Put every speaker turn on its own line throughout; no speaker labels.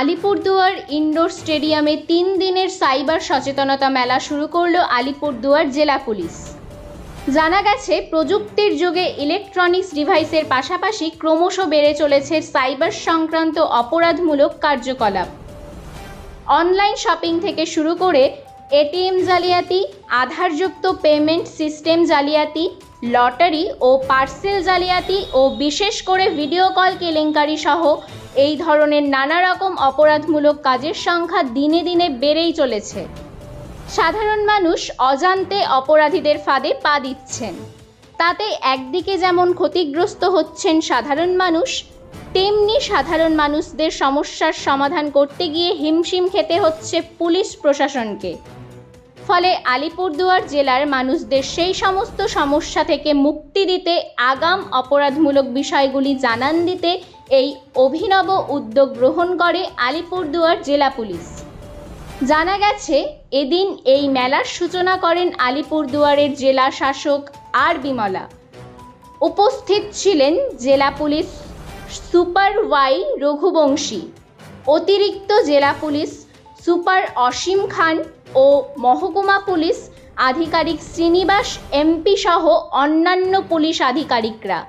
Alipurduar indoor স্টেডিয়ামে তিন দিনের সাইবার সচেতনতা মেলা শুরু করল আলিপুরদুয়ার জেলা পুলিশ। জানা গেছে, প্রযুক্তির যুগে ইলেকট্রনিক্স ডিভাইসের পাশাপাশি ক্রমশ বেড়ে চলেছে সাইবার সংক্রান্ত অপরাধমূলক কার্যকলাপ। অনলাইন শপিং থেকে শুরু করে এটিএম জালিয়াতি, আধারযুক্ত পেমেন্ট সিস্টেম জালিয়াতি লটারি ও পার্সেল জালিয়াতি ও বিশেষ করে ভিডিও কল কেলেঙ্কারি সহ এই ধরনের নানা রকম অপরাধমূলক কাজের সংখ্যা দিনে দিনে বেড়েই চলেছে। সাধারণ মানুষ অজান্তে অপরাধীদের ফাঁদে পা দিচ্ছেন। তাতে একদিকে যেমন ক্ষতিগ্রস্ত হচ্ছেন সাধারণ মানুষ, তেমনি সাধারণ মানুষদের সমস্যার সমাধান করতে গিয়ে হিমশিম খেতে হচ্ছে পুলিশ প্রশাসনকে। ফলে আলিপুরদুয়ার জেলার মানুষদের সেই সমস্ত সমস্যা থেকে মুক্তি দিতে আগাম অপরাধমূলক বিষয়গুলি জানান দিতে এই অভিনব উদ্যোগ গ্রহণ করে আলিপুরদুয়ার জেলা পুলিশ। জানা গেছে, এদিন এই মেলার সূচনা করেন আলিপুরদুয়ারের জেলা শাসক আর বিমলা। উপস্থিত ছিলেন জেলা পুলিশ সুপার ওয়াই রঘুবংশী, অতিরিক্ত জেলা পুলিশ সুপার অসীম খান ও মহকুমা পুলিশ আধিকারিক শ্রীনিবাস, এমপি সহ অন্যান্য পুলিশ আধিকারিকরা।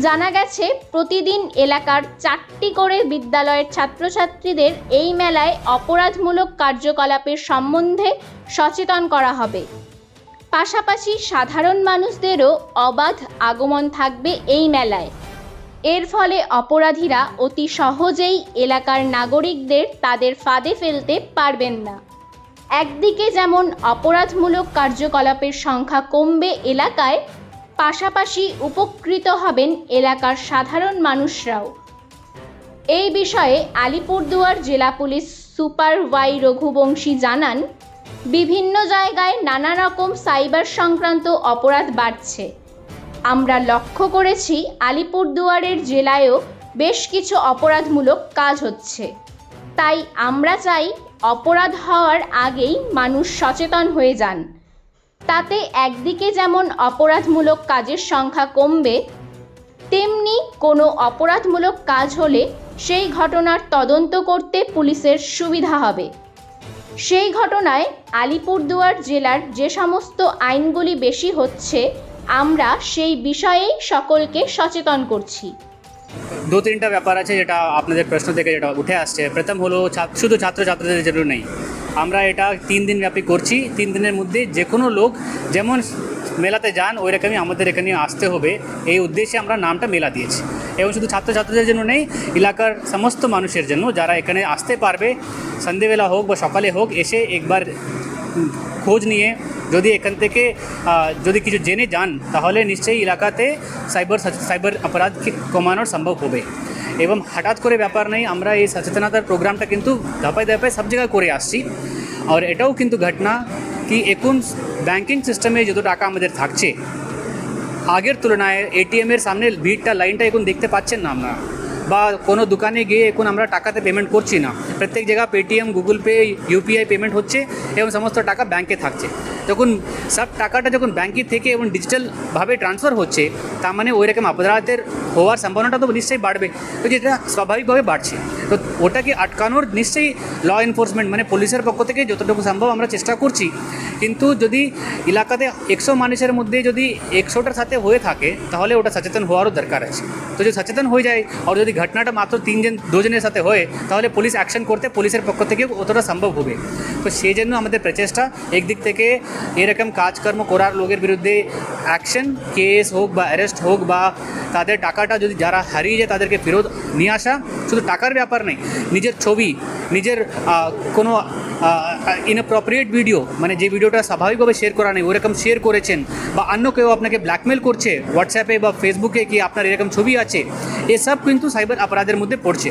জানা গেছে, প্রতিদিন এলাকার চারটি করে বিদ্যালয়ের ছাত্রছাত্রীদের এই মেলায় অপরাধমূলক কার্যকলাপের সম্বন্ধে সচেতন করা হবে। পাশাপাশি সাধারণ মানুষদেরও অবাধ আগমন থাকবে এই মেলায়। এর ফলে অপরাধীরা অতি সহজেই এলাকার নাগরিকদের তাদের ফাঁদে ফেলতে পারবেন না। একদিকে যেমন অপরাধমূলক কার্যকলাপের সংখ্যা কমবে এলাকায়, পাশাপাশি উপকৃত হবেন এলাকার সাধারণ মানুষরাও। এই বিষয়ে আলিপুরদুয়ার জেলা পুলিশ সুপার ওয়াই রঘুবংশী জানান, বিভিন্ন জায়গায় নানা রকম সাইবার সংক্রান্ত অপরাধ বাড়ছে। আমরা লক্ষ্য করেছি আলিপুরদুয়ারের জেলায়ও বেশ কিছু অপরাধমূলক কাজ হচ্ছে। তাই আমরা চাই অপরাধ হওয়ার আগেই মানুষ সচেতন হয়ে যান। তাতে একদিকে যেমন অপরাধমূলক কাজের সংখ্যা কমবে, তেমনি কোনো অপরাধমূলক কাজ হলে সেই ঘটনার তদন্ত করতে পুলিশের সুবিধা হবে। সেই ঘটনায় আলিপুরদুয়ার জেলার যে সমস্ত আইনগুলি বেশি হচ্ছে, আমরা সেই বিষয়েই সকলকে সচেতন করছি।
দু তিনটা ব্যাপার আছে যেটা আপনাদের প্রশ্ন থেকে যেটা উঠে আসছে। প্রথম হলো শুধু ছাত্র শুধু ছাত্রছাত্রীদের জন্য নেই। আমরা এটা তিন দিন ব্যাপী করছি। তিন দিনের মধ্যে যে কোনো লোক যেমন মেলাতে যান ওই রকমই আমাদের এখানে আসতে হবে। এই উদ্দেশ্যে আমরা নামটা মেলা দিয়েছি। এবং শুধু ছাত্রছাত্রীদের জন্য নেই, এলাকার সমস্ত মানুষের জন্য। যারা এখানে আসতে পারবে, সন্ধেবেলা হোক বা সকালে হোক, এসে একবার খোঁজ নিয়ে যদি এখান থেকে যদি কিছু জেনে যান, তাহলে নিশ্চয়ই এলাকাতে সাইবার সাইবার অপরাধকে কমানোর সম্ভব হবে। এবং হঠাৎ করে ব্যাপার নেই, আমরা এই সচেতনতার প্রোগ্রামটা কিন্তু ধাপায় ধাপায় সব জায়গায় করে আসছি। আর এটাও কিন্তু ঘটনা কি এখন ব্যাঙ্কিং সিস্টেমে যত টাকা আমাদের থাকছে, আগের তুলনায় এটিএমের সামনে ভিড়টা, লাইনটা এখন দেখতে পাচ্ছেন না আমরা। বা কোনো দোকানে গিয়ে এখন আমরা টাকাতে পেমেন্ট করছি না। প্রত্যেক জায়গা Paytm Google pay UPI payment হচ্ছে এবং সমস্ত টাকা ব্যাংকে থাকছে। যখন সব টাকাটা যখন ব্যাংকে থেকে এবং ডিজিটালভাবে ট্রান্সফার হচ্ছে, তার মানে ওই রকম অপরাধের হওয়ার সম্ভাবনাটা তো নিশ্চয়ই বাড়বে। তো যেটা স্বাভাবিকভাবে বাড়ছে। তো ওটাকে আটকানোর নিশ্চয়ই ল এনফোর্সমেন্ট মানে পুলিশের পক্ষ থেকে যতটুকু সম্ভব আমরা চেষ্টা করছি। কিন্তু যদি এলাকাতে একশো মানুষের মধ্যে যদি একশোটার সাথে হয়ে থাকে, তাহলে ওটা সচেতন হওয়ারও দরকার আছে। তো যদি সচেতন হয়ে যায় আর যদি ঘটনাটা মাত্র তিনজন, দুজনের সাথে হয়, তাহলে পুলিশ অ্যাকশন করতে পুলিশের পক্ষ থেকে অতটা সম্ভব হবে। তো সেই জন্য আমাদের প্রচেষ্টা একদিক থেকে এরকম কাজকর্ম করার লোকের বিরুদ্ধে অ্যাকশন কেস হোক বা অ্যারেস্ট হোক বা তাদের টাকাটা যদি যারা হারিয়ে যায় তাদেরকে ফেরত নিয়ে আসা, শুধু টাকার ব্যাপার নেই নিজের ছবি, নিজের কোনো ইনঅ্যাপ্রোপ্রিয়েট ভিডিও মানে যে ভিডিওটা স্বাভাবিকভাবে শেয়ার করা নেই, ওরকম শেয়ার করেছেন বা অন্য কেউ আপনাকে ব্ল্যাকমেল করছে হোয়াটসঅ্যাপে বা ফেসবুকে কি আপনার এরকম ছবি আছে, এসব কিন্তু সাইবার অপরাধের মধ্যে পড়ছে।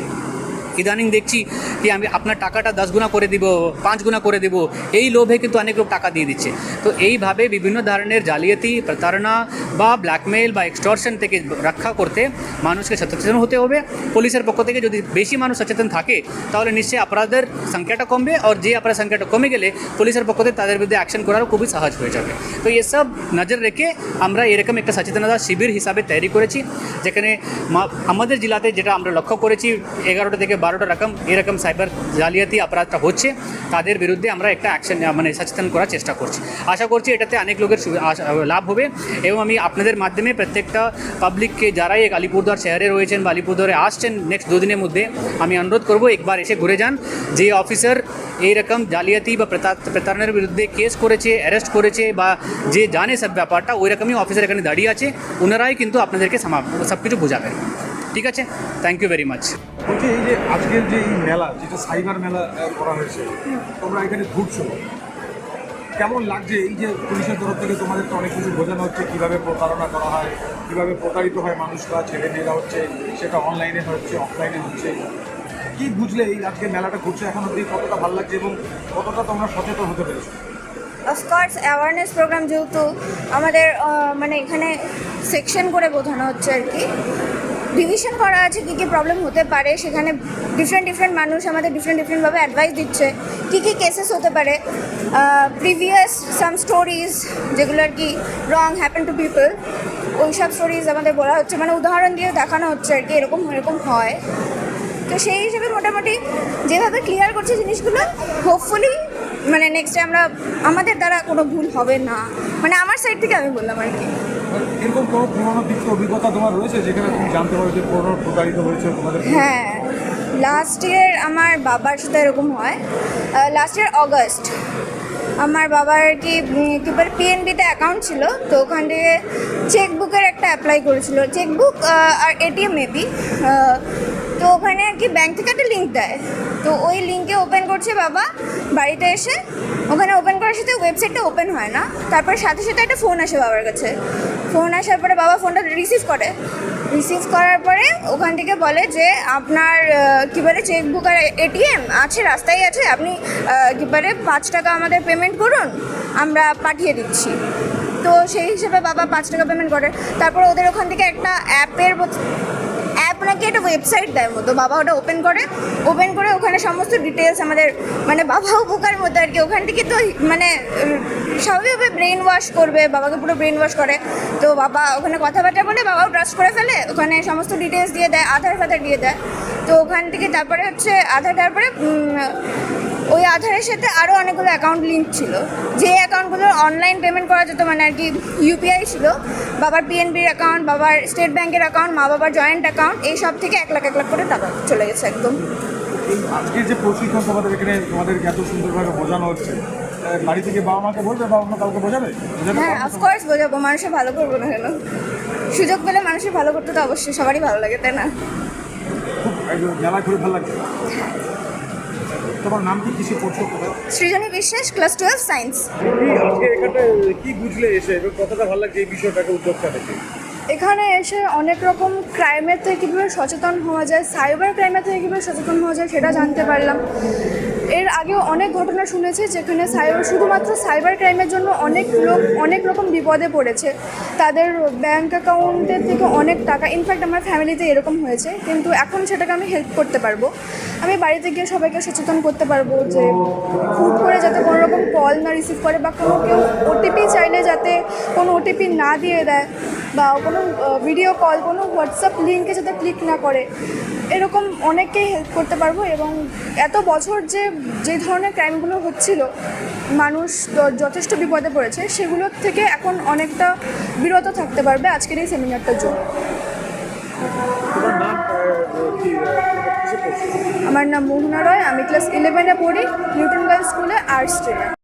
ইদানিং দেখছি কি আমি আপনার টাকাটা দশ গুণা করে দিব, পাঁচ গুণা করে দিব, এই লোভে কিন্তু অনেক লোক টাকা দিয়ে দিচ্ছে। তো এইভাবে বিভিন্ন ধরনের জালিয়াতি, প্রতারণা বা ব্ল্যাকমেল বা এক্সটর্শন থেকে রক্ষা করতে মানুষকে সচেতন হতে হবে। পুলিশের পক্ষ থেকে যদি বেশি মানুষ সচেতন থাকে, তাহলে নিশ্চয়ই অপরাধের সংখ্যাটা কমবে আর যে অপরাধ সংখ্যাটা কমে গেলে পুলিশের পক্ষ থেকে তাদের বিরুদ্ধে অ্যাকশন করারও খুবই সহজ হয়ে যাবে। তো এসব নজর রেখে আমরা এরকম একটা সচেতনতা শিবির হিসাবে তৈরি করেছি, যেখানে আমাদের জেলাতে যেটা আমরা লক্ষ্য করেছি, এগারোটা থেকে বারোটা রকম এরকম সাইবার জালিয়াতি অপরাধটা হচ্ছে, তাদের বিরুদ্ধে আমরা একটা অ্যাকশন মানে সচেতন করার চেষ্টা করছি। আশা করছি এটাতে অনেক লোকের লাভ হবে এবং আমি আপনাদের মাধ্যমে প্রত্যেকটা পাবলিককে যারাই এই আলিপুরদুয়ার শহরে রয়েছেন বা আলিপুরদুয়ারে আসছেন নেক্সট দুদিনের মধ্যে, আমি অনুরোধ করব একবার এসে ঘুরে যান। যে অফিসার এইরকম জালিয়াতি বা প্রতা- প্রতারণার বিরুদ্ধে কেস করেছে অ্যারেস্ট করেছে বা যে জানে সব ব্যাপারটা, ওই রকমই অফিসার এখানে দাঁড়িয়ে আছে ওনারাই কিন্তু আপনাদেরকে সব কিছু বোঝাবেন। ঠিক আছে? থ্যাংক ইউ ভেরি মাচ
বলছি এই যে আজকের যে এই মেলা যেটা সাইবার মেলা করা হয়েছে তোমরা এখানে ঘুরছো। কেমন লাগছে এই যে পুলিশের তরফ থেকে তোমাদেরকে অনেক কিছু বোঝানো হচ্ছে কীভাবে প্রতারণা করা হয় কীভাবে প্রতারিত হয় মানুষরা ছেলে মেয়েরা হচ্ছে সেটা অনলাইনে হচ্ছে অফলাইনে হচ্ছে। কি বুঝলে এই আজকে মেলাটা ঘুরছে? এখন অব্দি কতটা ভালো লাগছে এবং কতটা তোমরা সচেতন হতে পেরেছ?
অফকোর্স অ্যাওয়ারনেস প্রোগ্রাম যেহেতু আমাদের মানে এখানে সেকশন করে বোঝানো হচ্ছে আর কি। ডিভিশন করা আছে, কী কী প্রবলেম হতে পারে, সেখানে ডিফারেন্ট ডিফারেন্ট মানুষ আমাদের ডিফারেন্ট ডিফারেন্টভাবে অ্যাডভাইস দিচ্ছে, কী কী কেসেস হতে পারে। প্রিভিয়াস সাম স্টোরিজ যেগুলো আর কি রং হ্যাপেন টু পিপল ওই সব স্টোরিজ আমাদের বলা হচ্ছে। মানে উদাহরণ দিয়ে দেখানো হচ্ছে আর কি, এরকম এরকম হয়। তো সেই হিসেবে মোটামুটি যেভাবে ক্লিয়ার করছে জিনিসগুলো হোপফুলি মানে নেক্সটে আমরা, আমাদের দ্বারা কোনো ভুল হবে না। মানে আমার সাইড থেকে আমি বললাম আর কি।
এরকম কোনো পুরোনো দিক অভিজ্ঞতা তোমার রয়েছে যেখানে তুমি জানতে পারো যে পুরোনো প্রতারিত হয়েছে তোমাদের
হ্যাঁ লাস্ট ইয়ার আমার বাবার সাথে এরকম হয়। লাস্ট ইয়ার অগস্ট আমার বাবার কি কি বলে পিএনবিতে অ্যাকাউন্ট ছিল, তো ওখান থেকে চেকবুকের একটা অ্যাপ্লাই করেছিল। চেকবুক আর এটিএম মেবি তো ওখানে আর কি ব্যাংক থেকে একটা লিঙ্ক দেয়। তো ওই লিঙ্কে ওপেন করছে বাবা। বাড়িতে এসে। ওখানে ওপেন করার সাথে ওয়েবসাইটটা ওপেন হয় না। তারপর সাথে সাথে একটা ফোন আসে বাবার কাছে। ফোন আসার পরে বাবা ফোনটা রিসিভ করে। রিসিভ করার পরে ওখান থেকে বলে যে, আপনার কী বলে চেকবুক আর এটিএম আছে, রাস্তায় আছে। আপনি কী বলে, পাঁচ টাকা আমাদের পেমেন্ট করুন। আমরা পাঠিয়ে দিচ্ছি। তো সেই হিসেবে বাবা পাঁচ টাকা পেমেন্ট করে। তারপর ওদের ওখান থেকে একটা অ্যাপের অ্যাপ নাকি একটা ওয়েবসাইট দেয় মতো, বাবা ওটা ওপেন করে ওপেন করে ওখানে সমস্ত ডিটেলস আমাদের মানে বাবা উপকার মতো আর কি, ওখান থেকে তো মানে স্বাভাবিকভাবে ব্রেন ওয়াশ করবে, বাবাকে পুরো ব্রেন ওয়াশ করে। তো বাবা ওখানে কথাবার্তা বলে, বাবাও ট্রাস্ট করে ফেলে, ওখানে সমস্ত ডিটেলস দিয়ে দেয় আধার ফাধার দিয়ে দেয়। তো ওখান থেকে তারপরে হচ্ছে আধার তারপরে ওই আধারের সাথে আরও অনেকগুলো অ্যাকাউন্ট লিঙ্ক ছিল। যে অ্যাকাউন্টগুলো অনলাইন পেমেন্ট করা যেত মানে আর কি ইউপিআই ছিল বাবার পিএনবির অ্যাকাউন্ট বাবার স্টেট ব্যাংকের অ্যাকাউন্ট মা বাবার জয়েন্ট অ্যাকাউন্ট এই সব থেকে এক লাখ এক লাখ করে টাকা চলে গেছে একদম।
আজকের যে প্রশিক্ষণ তোমাদের এখানে তোমাদেরকে এত সুন্দরভাবে বোঝানো হচ্ছে বাড়ি থেকে বাবা মাকে বলবে বা অন্য কাউকে বোঝাবে?
হ্যাঁ? অফকোর্স বোঝাবো মানুষের ভালো করব না কেন? সুযোগ পেলে মানুষের ভালো করতে তো অবশ্যই সবারই ভালো লাগে তাই না?
খুব মেলা ঘুরে ভালো লাগছে। তোমার নাম কি? কিছু পড়ছো
সৃজনী বিশ্বাস ক্লাস টুয়েলভ সায়েন্স।
আজকে এখানে কি বুঝলে এসে? কতটা ভালো লাগছে এই বিষয়টাকে উদ্যোক্তা থেকে
এখানে এসে অনেক রকম ক্রাইমের থেকে কীভাবে সচেতন হওয়া যায় সাইবার ক্রাইমের থেকে কীভাবে সচেতন হওয়া যায় সেটা জানতে পারলাম। এর আগেও অনেক ঘটনা শুনেছি যেখানে সাইবার শুধুমাত্র সাইবার ক্রাইমের জন্য অনেক লোক, অনেক রকম বিপদে পড়েছে। তাদের ব্যাংক অ্যাকাউন্টের থেকে অনেক টাকা ইনফ্যাক্ট আমার ফ্যামিলিতে এরকম হয়েছে, কিন্তু এখন সেটাকে আমি হেল্প করতে পারব। আমি বাড়িতে গিয়ে সবাইকে সচেতন করতে পারব যে হুট করে যাতে কোনো রকম কল না রিসিভ করে বা কোনো কেউ ওটিপি চাইলে যাতে কোনো ওটিপি না দিয়ে দেয় বা কোনো ভিডিও কল কোনো হোয়াটসঅ্যাপ লিঙ্কে যাতে ক্লিক না করে। এরকম অনেককেই হেল্প করতে পারব এবং এত বছর যে যে ধরনের ক্রাইমগুলো হচ্ছিল, মানুষ যথেষ্ট বিপদে পড়েছে, সেগুলোর থেকে এখন অনেকটা বিরত থাকতে পারবে আজকের এই সেমিনারটার জন্য। আমার নাম মোহনা রয়, আমি ক্লাস ইলেভেনে পড়ি নিউটন গার্লস স্কুলে আর্টস স্ট্রিমে